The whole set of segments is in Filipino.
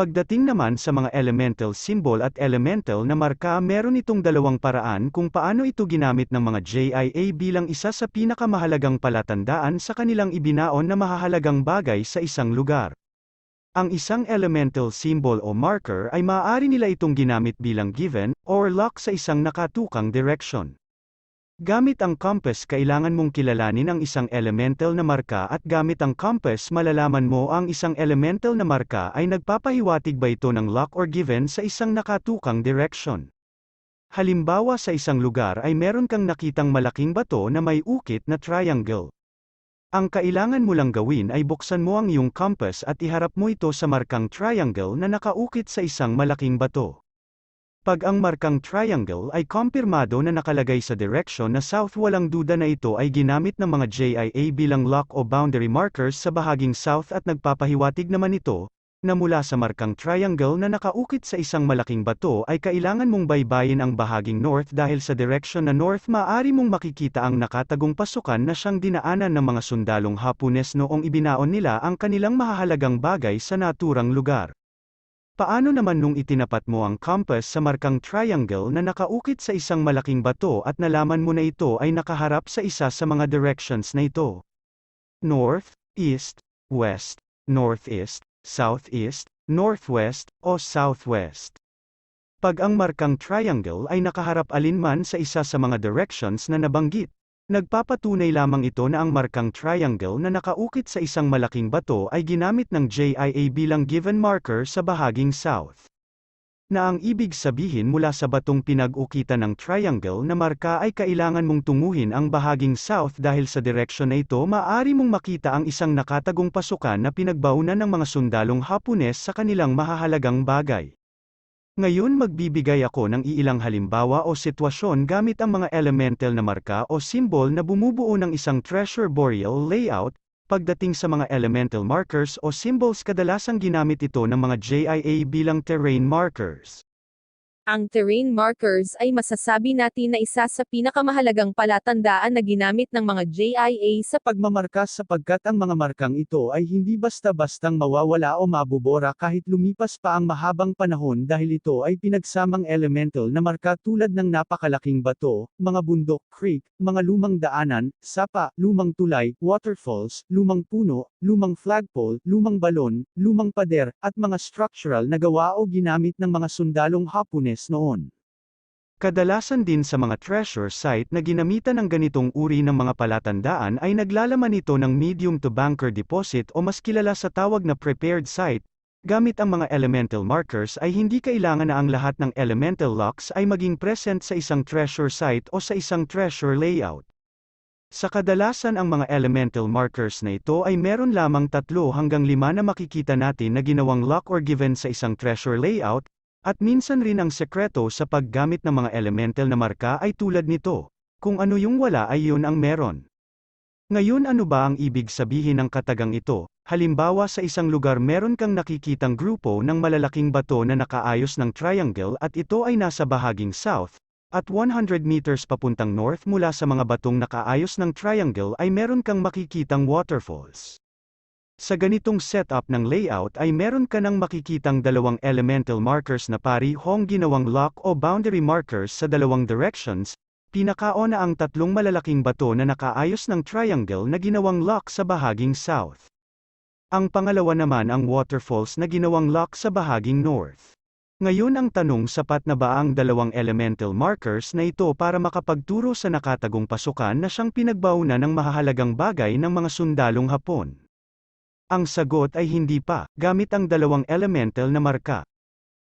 Pagdating naman sa mga elemental symbol at elemental na marka meron itong dalawang paraan kung paano ito ginamit ng mga JIA bilang isa sa pinakamahalagang palatandaan sa kanilang ibinaon na mahahalagang bagay sa isang lugar. Ang isang elemental symbol o marker ay maaari nila itong ginamit bilang given, or lock sa isang nakatukang direction. Gamit ang compass kailangan mong kilalanin ang isang elemental na marka at gamit ang compass malalaman mo ang isang elemental na marka ay nagpapahiwatig ba ito ng lock or given sa isang nakatukang direction. Halimbawa sa isang lugar ay meron kang nakitang malaking bato na may ukit na triangle. Ang kailangan mo lang gawin ay buksan mo ang iyong compass at iharap mo ito sa markang triangle na nakaukit sa isang malaking bato. Pag ang markang triangle ay kumpirmado na nakalagay sa direction na south walang duda na ito ay ginamit ng mga JIA bilang lock o boundary markers sa bahaging south at nagpapahiwatig naman ito, na mula sa markang triangle na nakaukit sa isang malaking bato ay kailangan mong baybayin ang bahaging north dahil sa direction na north maaari mong makikita ang nakatagong pasukan na siyang dinaanan ng mga sundalong Hapones noong ibinaon nila ang kanilang mahahalagang bagay sa naturang lugar. Paano naman nung itinapat mo ang compass sa markang triangle na nakaukit sa isang malaking bato at nalaman mo na ito ay nakaharap sa isa sa mga directions na ito? North, East, West, Northeast, Southeast, Northwest, o Southwest. Pag ang markang triangle ay nakaharap alinman sa isa sa mga directions na nabanggit, Nagpapatunay lamang ito na ang markang triangle na nakaukit sa isang malaking bato ay ginamit ng JIA bilang given marker sa bahaging south. Na ang ibig sabihin mula sa batong pinag-ukitan ng triangle na marka ay kailangan mong tunguhin ang bahaging south dahil sa direksyon na ito maaari mong makita ang isang nakatagong pasukan na pinagbaunan ng mga sundalong Hapones sa kanilang mahahalagang bagay. Ngayon magbibigay ako ng iilang halimbawa o sitwasyon gamit ang mga elemental na marka o symbol na bumubuo ng isang treasure boreal layout, pagdating sa mga elemental markers o symbols kadalasang ginamit ito ng mga JIA bilang terrain markers. Ang terrain markers ay masasabi natin na isa sa pinakamahalagang palatandaan na ginamit ng mga JIA sa Pagmamarka sapagkat ang mga markang ito ay hindi basta-bastang mawawala o mabubora kahit lumipas pa ang mahabang panahon dahil ito ay pinagsamang elemental na marka tulad ng napakalaking bato, mga bundok, creek, mga lumang daanan, sapa, lumang tulay, waterfalls, lumang puno, lumang flagpole, lumang balon, lumang pader, at mga structural na gawa o ginamit ng mga sundalong Hapones noon. Kadalasan din sa mga treasure site na ginamitan ng ganitong uri ng mga palatandaan ay naglalaman ito ng medium to banker deposit o mas kilala sa tawag na prepared site. Gamit ang mga elemental markers ay hindi kailangan na ang lahat ng elemental locks ay maging present sa isang treasure site o sa isang treasure layout. Sa kadalasan ang mga elemental markers na ito ay meron lamang tatlo hanggang lima na makikita natin na ginawang lock or given sa isang treasure layout, at minsan rin ang sekreto sa paggamit ng mga elemental na marka ay tulad nito. Kung ano yung wala ay yun ang meron. Ngayon ano ba ang ibig sabihin ng katagang ito? Halimbawa sa isang lugar meron kang nakikitang grupo ng malalaking bato na nakaayos ng triangle at ito ay nasa bahaging south, at 100 meters papuntang north mula sa mga batong nakaayos ng triangle ay meron kang makikitang waterfalls. Sa ganitong setup ng layout ay meron ka nang makikitang dalawang elemental markers na parihong ginawang lock o boundary markers sa dalawang directions, pinakaona ang tatlong malalaking bato na nakaayos ng triangle na ginawang lock sa bahaging south. Ang pangalawa naman ang waterfalls na ginawang lock sa bahaging north. Ngayon ang tanong sapat na ba ang dalawang elemental markers na ito para makapagturo sa nakatagong pasukan na siyang pinagbaunan ng mahahalagang bagay ng mga sundalong Hapon? Ang sagot ay hindi pa, gamit ang dalawang elemental na marka.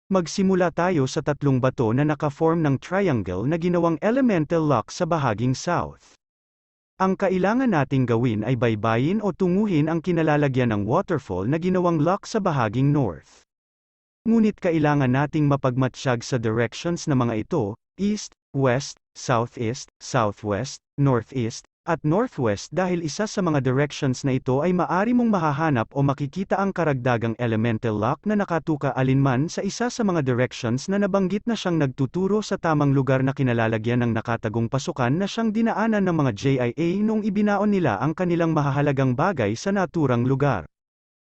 Magsimula tayo sa tatlong bato na naka-form ng triangle na ginawang elemental lock sa bahaging south. Ang kailangan nating gawin ay baybayin o tunguhin ang kinalalagyan ng waterfall na ginawang lock sa bahaging north. Ngunit kailangan nating mapagmatsyag sa directions na mga ito, east, west, southeast, southwest, northeast, at northwest dahil isa sa mga directions na ito ay maari mong mahahanap o makikita ang karagdagang elemental lock na nakatuka alinman sa isa sa mga directions na nabanggit na siyang nagtuturo sa tamang lugar na kinalalagyan ng nakatagong pasukan na siyang dinaanan ng mga JIA nung ibinaon nila ang kanilang mahahalagang bagay sa naturang lugar.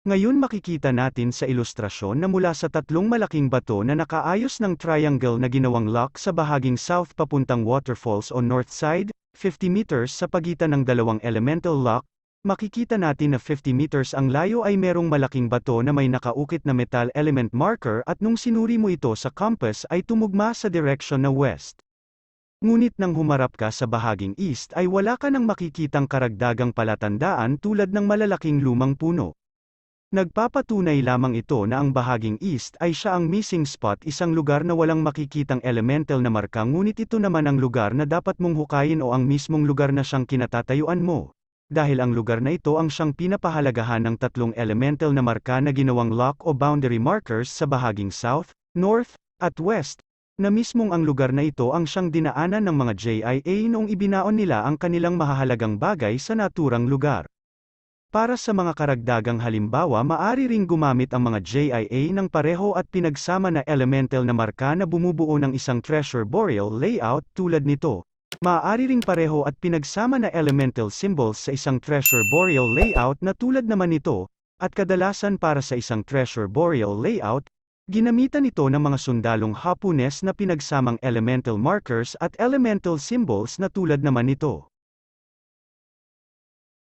Ngayon makikita natin sa ilustrasyon na mula sa tatlong malaking bato na nakaayos ng triangle na ginawang lock sa bahaging south papuntang waterfalls o north side, 50 meters sa pagitan ng dalawang elemental lock, makikita natin na 50 meters ang layo ay merong malaking bato na may nakaukit na metal element marker at nung sinuri mo ito sa compass ay tumugma sa direction na west. Ngunit nang humarap ka sa bahaging east ay wala ka nang makikitang karagdagang palatandaan tulad ng malalaking lumang puno. Nagpapatunay lamang ito na ang bahaging east ay siya ang missing spot isang lugar na walang makikitang elemental na marka ngunit ito naman ang lugar na dapat mong hukayin o ang mismong lugar na siyang kinatatayuan mo. Dahil ang lugar na ito ang siyang pinapahalagahan ng tatlong elemental na marka na ginawang lock o boundary markers sa bahaging south, north, at west, na mismong ang lugar na ito ang siyang dinaanan ng mga JIA noong ibinaon nila ang kanilang mahahalagang bagay sa naturang lugar. Para sa mga karagdagang halimbawa maari ring gumamit ang mga JIA ng pareho at pinagsama na elemental na marka na bumubuo ng isang treasure boreal layout tulad nito. Maaari ring pareho at pinagsama na elemental symbols sa isang treasure boreal layout na tulad naman nito, at kadalasan para sa isang treasure boreal layout, ginamitan ito ng mga sundalong Hapones na pinagsamang elemental markers at elemental symbols na tulad naman nito.